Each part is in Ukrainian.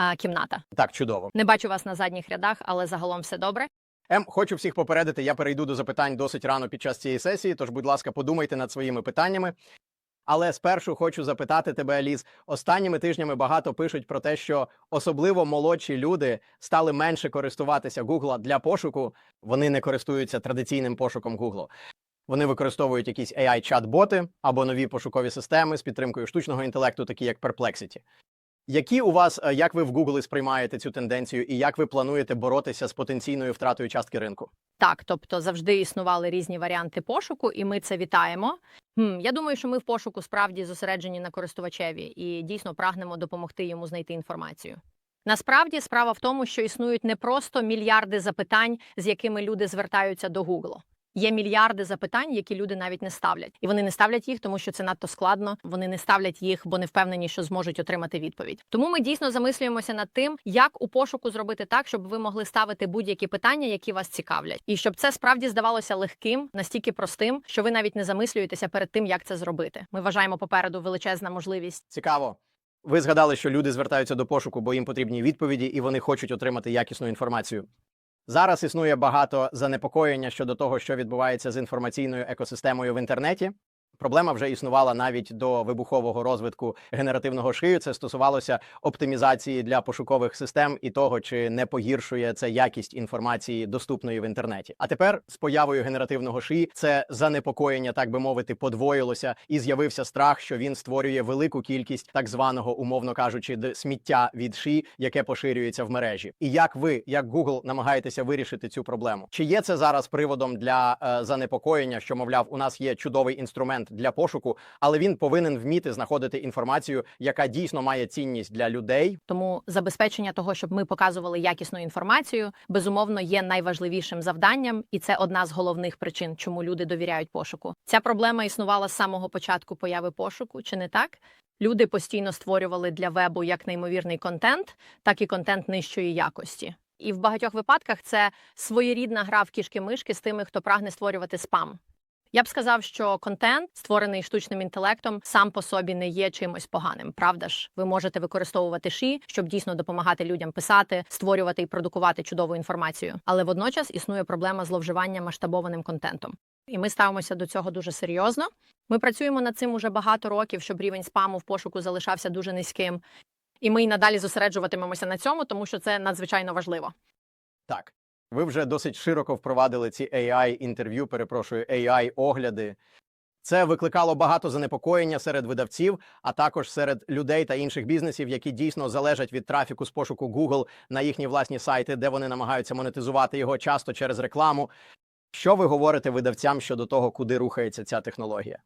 а, кімната. Так, чудово. Не бачу вас на задніх рядах, але загалом все добре. Ем, хочу всіх попередити, я перейду до запитань досить рано під час цієї сесії, тож, будь ласка, подумайте над своїми питаннями. Але спершу хочу запитати тебе, Аліс. Останніми тижнями багато пишуть про те, що особливо молодші люди стали менше користуватися Google для пошуку. Вони не користуються традиційним пошуком Google. Вони використовують якісь AI-чат-боти або нові пошукові системи з підтримкою штучного інтелекту, такі як Perplexity. Які у вас, е, як ви в Google сприймаєте цю тенденцію, і як ви плануєте боротися з потенційною втратою частки ринку? Так, тобто завжди існували різні варіанти пошуку, і ми це вітаємо. Хм, я думаю, що ми в пошуку справді зосереджені на користувачеві і дійсно прагнемо допомогти йому знайти інформацію. Насправді справа в тому, що існують не просто мільярди запитань, з якими люди звертаються до Google. Є мільярди запитань, які люди навіть не ставлять, і вони не ставлять їх, тому що це надто складно. Вони не ставлять їх, бо не впевнені, що зможуть отримати відповідь. Тому ми дійсно замислюємося над тим, як у пошуку зробити так, щоб ви могли ставити будь-які питання, які вас цікавлять, і щоб це справді здавалося легким, настільки простим, що ви навіть не замислюєтеся перед тим, як це зробити. Ми вважаємо попереду величезна можливість. Цікаво. Ви згадали, що люди звертаються до пошуку, бо їм потрібні відповіді, і вони хочуть отримати якісну інформацію. Зараз існує багато занепокоєння щодо того, що відбувається з інформаційною екосистемою в інтернеті. Проблема вже існувала навіть до вибухового розвитку генеративного шию. Це стосувалося оптимізації для пошукових систем і того, чи не погіршує це якість інформації, доступної в інтернеті. А тепер з появою генеративного шиї це занепокоєння, так би мовити, подвоїлося, і з'явився страх, що він створює велику кількість так званого, умовно кажучи, сміття від шиї, яке поширюється в мережі. І як ви, як Google, намагаєтеся вирішити цю проблему? Чи є це зараз приводом для е, занепокоєння, що мовляв, у нас є чудовий інструмент для пошуку, але він повинен вміти знаходити інформацію, яка дійсно має цінність для людей, Тому забезпечення того, щоб ми показували якісну інформацію, безумовно є найважливішим завданням, і це одна з головних причин, чому люди довіряють пошуку. Ця проблема існувала з самого початку появи пошуку, чи не так? Люди постійно створювали для вебу як неймовірний контент, так і контент нижчої якості. І в багатьох випадках це своєрідна гра в кішки-мишки з тими, хто прагне створювати спам. Я б сказав, що контент, створений штучним інтелектом, сам по собі не є чимось поганим. Правда ж, ви можете використовувати ші, щоб дійсно допомагати людям писати, створювати і продукувати чудову інформацію. Але водночас існує проблема зловживання масштабованим контентом. І ми ставимося до цього дуже серйозно. Ми працюємо над цим уже багато років, щоб рівень спаму в пошуку залишався дуже низьким. І ми й надалі зосереджуватимемося на цьому, тому що це надзвичайно важливо. Так, ви вже досить широко впровадили ці AI інтерв'ю, перепрошую, AI огляди. Це викликало багато занепокоєння серед видавців, а також серед людей та інших бізнесів, які дійсно залежать від трафіку з пошуку Google на їхні власні сайти, де вони намагаються монетизувати його часто через рекламу. Що ви говорите видавцям щодо того, куди рухається ця технологія?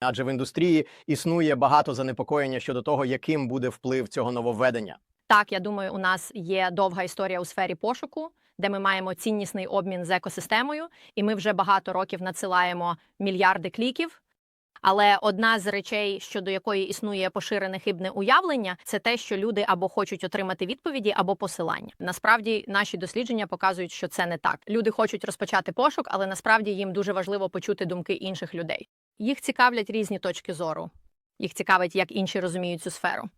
Адже в індустрії існує багато занепокоєння щодо того, яким буде вплив цього нововведення. Так, я думаю, у нас є довга історія у сфері пошуку, де ми маємо ціннісний обмін з екосистемою, і ми вже багато років надсилаємо мільярди кліків. Але одна з речей, щодо якої існує поширене хибне уявлення, це те, що люди або хочуть отримати відповіді, або посилання. Насправді, наші дослідження показують, що це не так. Люди хочуть розпочати пошук, але насправді їм дуже важливо почути думки інших людей. Їх цікавлять різні точки зору. Їх цікавить, як інші розуміють цю сферу.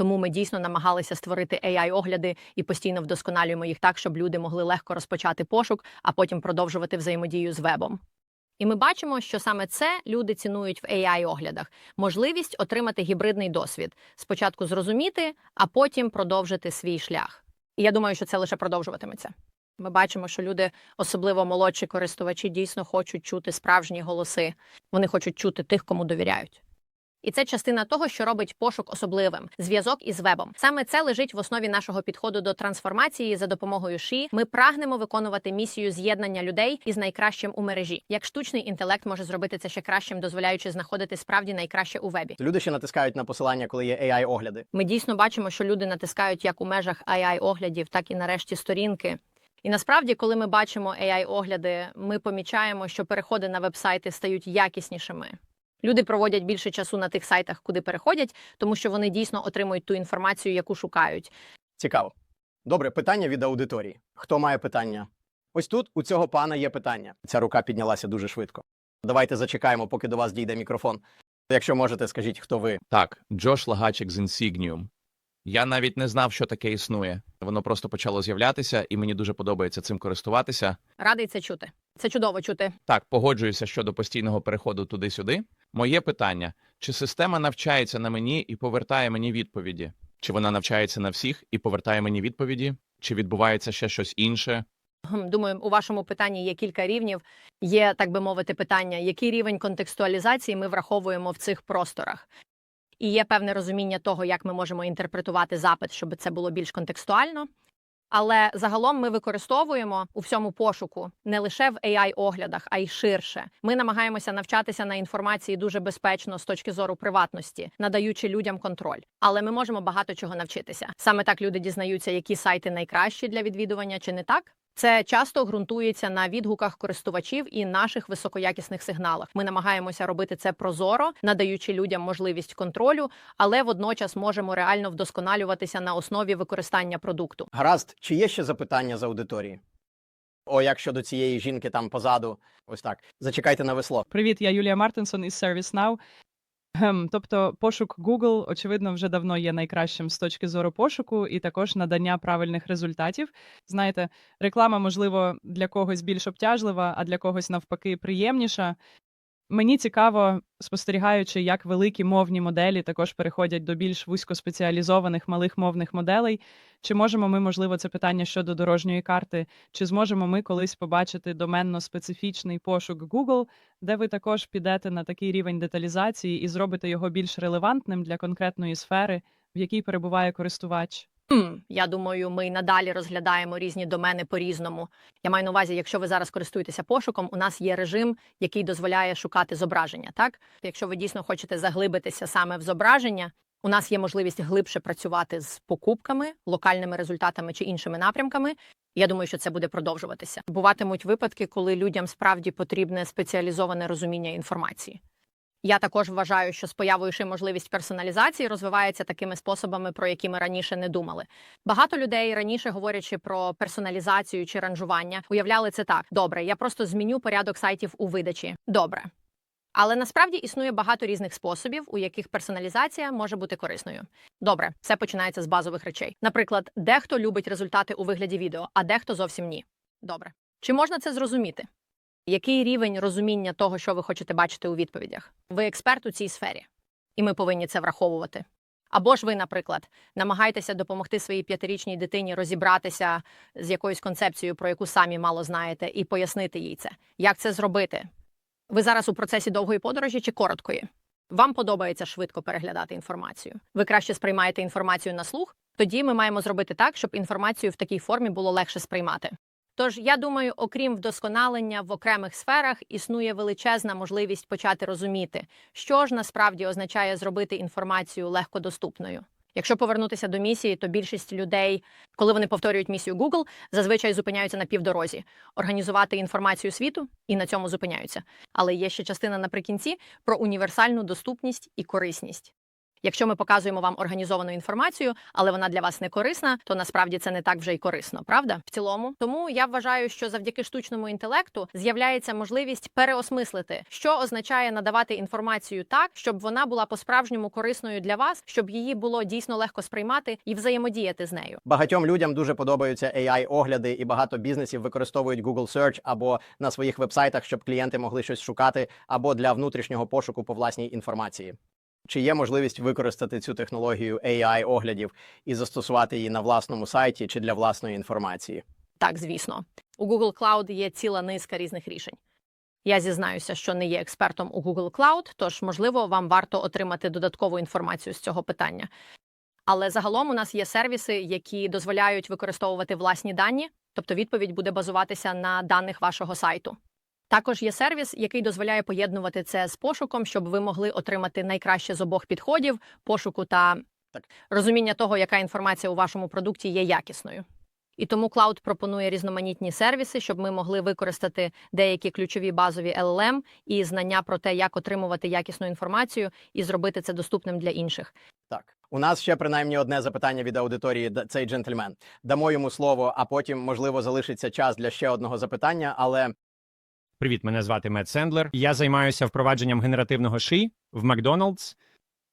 Тому ми дійсно намагалися створити AI-огляди і постійно вдосконалюємо їх так, щоб люди могли легко розпочати пошук, а потім продовжувати взаємодію з вебом. І ми бачимо, що саме це люди цінують в AI-оглядах можливість отримати гібридний досвід, спочатку зрозуміти, а потім продовжити свій шлях. І я думаю, що це лише продовжуватиметься. Ми бачимо, що люди, особливо молодші користувачі, дійсно хочуть чути справжні голоси. Вони хочуть чути тих, кому довіряють. І це частина того, що робить пошук особливим зв'язок із вебом. Саме це лежить в основі нашого підходу до трансформації за допомогою ШІ. Ми прагнемо виконувати місію з'єднання людей із найкращим у мережі. Як штучний інтелект може зробити це ще кращим, дозволяючи знаходити справді найкраще у вебі. Люди ще натискають на посилання, коли є AI-огляди. Ми дійсно бачимо, що люди натискають як у межах AI-оглядів, так і нарешті сторінки. І насправді, коли ми бачимо AI-огляди, ми помічаємо, що переходи на веб-сайти стають якіснішими. Люди проводять більше часу на тих сайтах, куди переходять, тому що вони дійсно отримують ту інформацію, яку шукають. Цікаво. Добре, питання від аудиторії. Хто має питання? Ось тут у цього пана є питання. Ця рука піднялася дуже швидко. Давайте зачекаємо, поки до вас дійде мікрофон. Якщо можете, скажіть, хто ви. Так, Джош Лагачик з Insignium. Я навіть не знав, що таке існує. Воно просто почало з'являтися, і мені дуже подобається цим користуватися. Радий це чути. Це чудово чути. Так, погоджуюся щодо постійного переходу туди-сюди. Моє питання: чи система навчається на мені і повертає мені відповіді? Чи вона навчається на всіх і повертає мені відповіді? Чи відбувається ще щось інше? Думаю, у вашому питанні є кілька рівнів. Є, так би мовити, питання, який рівень контекстуалізації ми враховуємо в цих просторах. І є певне розуміння того, як ми можемо інтерпретувати запит, щоб це було більш контекстуально. Але загалом ми використовуємо у всьому пошуку не лише в AI-оглядах, а й ширше. Ми намагаємося навчатися на інформації дуже безпечно з точки зору приватності, надаючи людям контроль. Але ми можемо багато чого навчитися. Саме так люди дізнаються, які сайти найкращі для відвідування, чи не так. Це часто ґрунтується на відгуках користувачів і наших високоякісних сигналах. Ми намагаємося робити це прозоро, надаючи людям можливість контролю, але водночас можемо реально вдосконалюватися на основі використання продукту. Гаразд, чи є ще запитання з аудиторії? О, як щодо цієї жінки там позаду, ось так. Зачекайте на весло. Привіт, я Юлія Мартинсон із ServiceNow. Гем, Тобто пошук Google, очевидно, вже давно є найкращим з точки зору пошуку і також надання правильних результатів. Знаєте, реклама, можливо, для когось більш обтяжлива, а для когось навпаки приємніша. Мені цікаво, спостерігаючи, як великі мовні моделі також переходять до більш вузькоспеціалізованих малих мовних моделей. Чи можемо ми, можливо, це питання щодо дорожньої карти, чи зможемо ми колись побачити доменно специфічний пошук Google, де ви також підете на такий рівень деталізації і зробите його більш релевантним для конкретної сфери, в якій перебуває користувач? Я думаю, ми надалі розглядаємо різні домени по-різному. Я маю на увазі, якщо ви зараз користуєтеся пошуком, у нас є режим, який дозволяє шукати зображення. Так, якщо ви дійсно хочете заглибитися саме в зображення, у нас є можливість глибше працювати з покупками, локальними результатами чи іншими напрямками. Я думаю, що це буде продовжуватися. Буватимуть випадки, коли людям справді потрібне спеціалізоване розуміння інформації. Я також вважаю, що з появою можливість персоналізації розвивається такими способами, про які ми раніше не думали. Багато людей раніше, говорячи про персоналізацію чи ранжування, уявляли це так: добре, я просто зміню порядок сайтів у видачі. Добре. Але насправді існує багато різних способів, у яких персоналізація може бути корисною. Добре, все починається з базових речей. Наприклад, дехто любить результати у вигляді відео, а дехто зовсім ні. Добре. Чи можна це зрозуміти? Який рівень розуміння того, що ви хочете бачити у відповідях? Ви експерт у цій сфері, і ми повинні це враховувати. Або ж ви, наприклад, намагаєтеся допомогти своїй п'ятирічній дитині розібратися з якоюсь концепцією, про яку самі мало знаєте, і пояснити їй це. Як це зробити? Ви зараз у процесі довгої подорожі чи короткої? Вам подобається швидко переглядати інформацію. Ви краще сприймаєте інформацію на слух. Тоді ми маємо зробити так, щоб інформацію в такій формі було легше сприймати. Тож я думаю, окрім вдосконалення в окремих сферах, існує величезна можливість почати розуміти, що ж насправді означає зробити інформацію легкодоступною. Якщо повернутися до місії, то більшість людей, коли вони повторюють місію Google, зазвичай зупиняються на півдорозі, організувати інформацію світу і на цьому зупиняються. Але є ще частина наприкінці про універсальну доступність і корисність. Якщо ми показуємо вам організовану інформацію, але вона для вас не корисна, то насправді це не так вже й корисно, правда? В цілому, тому я вважаю, що завдяки штучному інтелекту з'являється можливість переосмислити, що означає надавати інформацію так, щоб вона була по-справжньому корисною для вас, щоб її було дійсно легко сприймати і взаємодіяти з нею. Багатьом людям дуже подобаються AI-огляди, і багато бізнесів використовують Google Search або на своїх вебсайтах, щоб клієнти могли щось шукати, або для внутрішнього пошуку по власній інформації. Чи є можливість використати цю технологію AI-оглядів і застосувати її на власному сайті чи для власної інформації? Так, звісно, у Google Cloud є ціла низка різних рішень. Я зізнаюся, що не є експертом у Google Cloud, тож, можливо, вам варто отримати додаткову інформацію з цього питання. Але загалом у нас є сервіси, які дозволяють використовувати власні дані, тобто відповідь буде базуватися на даних вашого сайту. Також є сервіс, який дозволяє поєднувати це з пошуком, щоб ви могли отримати найкраще з обох підходів пошуку та Так. розуміння того, яка інформація у вашому продукті є якісною. І тому Cloud пропонує різноманітні сервіси, щоб ми могли використати деякі ключові базові LLM і знання про те, як отримувати якісну інформацію і зробити це доступним для інших. Так, у нас ще принаймні одне запитання від аудиторії. Цей джентльмен. Дамо йому слово, а потім, можливо, залишиться час для ще одного запитання. Але Привіт, мене звати Мет Сендлер. Я займаюся впровадженням генеративного ши в Макдоналдс.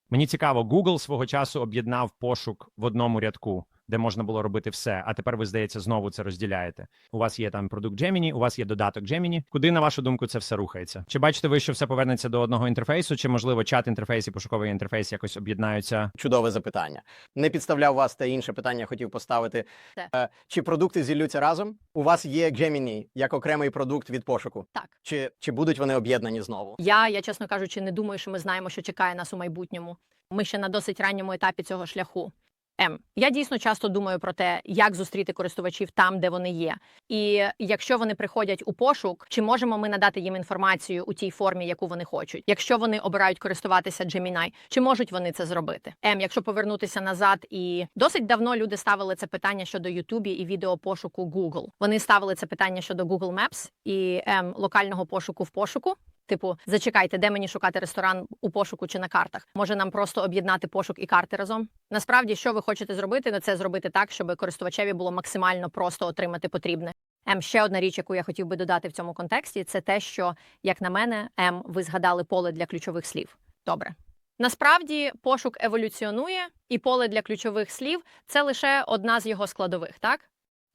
Мені цікаво, Google свого часу об'єднав пошук в одному рядку, де можна було робити все. А тепер ви, здається, знову це розділяєте. У вас є там продукт Gemini, у вас є додаток Gemini. Куди, на вашу думку, це все рухається? Чи бачите ви, що все повернеться до одного інтерфейсу, чи можливо чат інтерфейс і пошуковий інтерфейс якось об'єднаються? Чудове запитання. Не підставляв вас та інше питання хотів поставити. Те. Е, Чи продукти зіллються разом? У вас є Gemini як окремий продукт від пошуку. Так. Чи, чи будуть вони об'єднані знову? Я, я чесно кажучи, не думаю, що ми знаємо, що чекає нас у майбутньому. Ми ще на досить ранньому етапі цього шляху. М. Я дійсно часто думаю про те, як зустріти користувачів там, де вони є. І якщо вони приходять у пошук, чи можемо ми надати їм інформацію у тій формі, яку вони хочуть? Якщо вони обирають користуватися Gemini, чи можуть вони це зробити? М. Якщо повернутися назад, і досить давно люди ставили це питання щодо Ютубі і відеопошуку Google. Вони ставили це питання щодо Google Maps і М. локального пошуку в пошуку. Типу, зачекайте, де мені шукати ресторан у пошуку чи на картах? Може нам просто об'єднати пошук і карти разом? Насправді, що ви хочете зробити, то це зробити так, щоб користувачеві було максимально просто отримати потрібне. М, ще одна річ, яку я хотів би додати в цьому контексті, це те, що, як на мене, М, ви згадали поле для ключових слів. Добре. Насправді пошук еволюціонує, і поле для ключових слів це лише одна з його складових, так?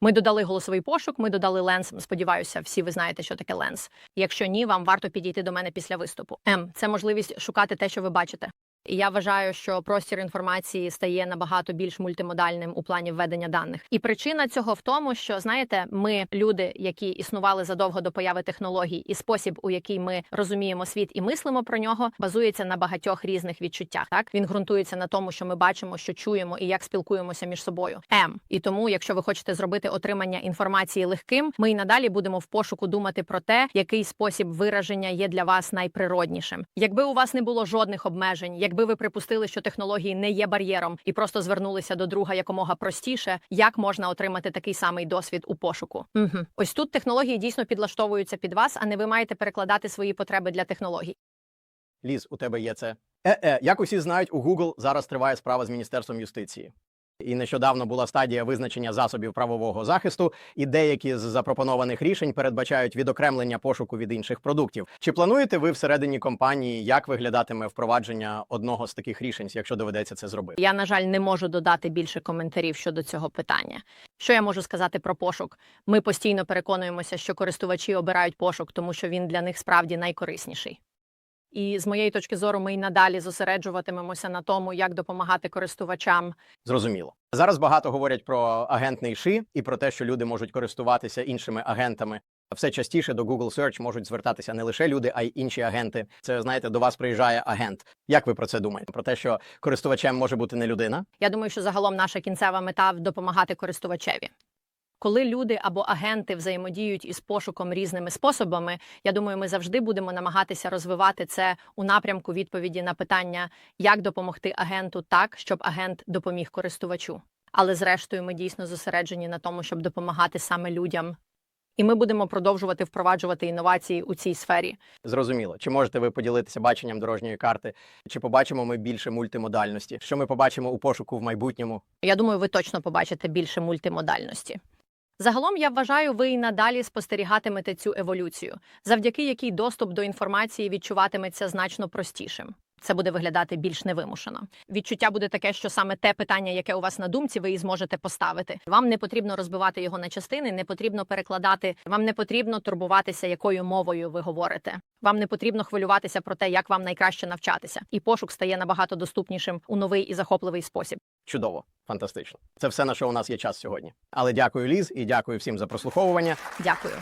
Ми додали голосовий пошук, ми додали ленс. Сподіваюся, всі ви знаєте, що таке ленс. Якщо ні, вам варто підійти до мене після виступу. М це можливість шукати те, що ви бачите. Я вважаю, що простір інформації стає набагато більш мультимодальним у плані введення даних. І причина цього в тому, що знаєте, ми люди, які існували задовго до появи технологій, і спосіб, у який ми розуміємо світ і мислимо про нього, базується на багатьох різних відчуттях. Так він ґрунтується на тому, що ми бачимо, що чуємо і як спілкуємося між собою. М. І тому, якщо ви хочете зробити отримання інформації легким, ми й надалі будемо в пошуку думати про те, який спосіб вираження є для вас найприроднішим. Якби у вас не було жодних обмежень, якби ви припустили, що технології не є бар'єром, і просто звернулися до друга якомога простіше, як можна отримати такий самий досвід у пошуку? Угу. Ось тут технології дійсно підлаштовуються під вас, а не ви маєте перекладати свої потреби для технологій. Ліз, у тебе є це. Е-е, як усі знають, у Google зараз триває справа з Міністерством юстиції. І нещодавно була стадія визначення засобів правового захисту, і деякі з запропонованих рішень передбачають відокремлення пошуку від інших продуктів. Чи плануєте ви всередині компанії, як виглядатиме впровадження одного з таких рішень, якщо доведеться це зробити? Я, на жаль, не можу додати більше коментарів щодо цього питання. Що я можу сказати про пошук? Ми постійно переконуємося, що користувачі обирають пошук, тому що він для них справді найкорисніший. І з моєї точки зору, ми й надалі зосереджуватимемося на тому, як допомагати користувачам Зрозуміло. Зараз багато говорять про агентний ши і про те, що люди можуть користуватися іншими агентами. Все частіше до Google Search можуть звертатися не лише люди, а й інші агенти. Це знаєте, до вас приїжджає агент. Як ви про це думаєте? Про те, що користувачем може бути не людина? Я думаю, що загалом наша кінцева мета допомагати користувачеві. Коли люди або агенти взаємодіють із пошуком різними способами, я думаю, ми завжди будемо намагатися розвивати це у напрямку відповіді на питання, як допомогти агенту так, щоб агент допоміг користувачу. Але зрештою, ми дійсно зосереджені на тому, щоб допомагати саме людям. І ми будемо продовжувати впроваджувати інновації у цій сфері. Зрозуміло. Чи можете ви поділитися баченням дорожньої карти? Чи побачимо ми більше мультимодальності? Що ми побачимо у пошуку в майбутньому? Я думаю, ви точно побачите більше мультимодальності. Загалом я вважаю, ви і надалі спостерігатимете цю еволюцію, завдяки якій доступ до інформації відчуватиметься значно простішим. Це буде виглядати більш невимушено. Відчуття буде таке, що саме те питання, яке у вас на думці, ви і зможете поставити. Вам не потрібно розбивати його на частини, не потрібно перекладати. Вам не потрібно турбуватися, якою мовою ви говорите. Вам не потрібно хвилюватися про те, як вам найкраще навчатися, і пошук стає набагато доступнішим у новий і захопливий спосіб. Чудово, фантастично. Це все на що у нас є час сьогодні. Але дякую, Ліз, і дякую всім за прослуховування. Дякую.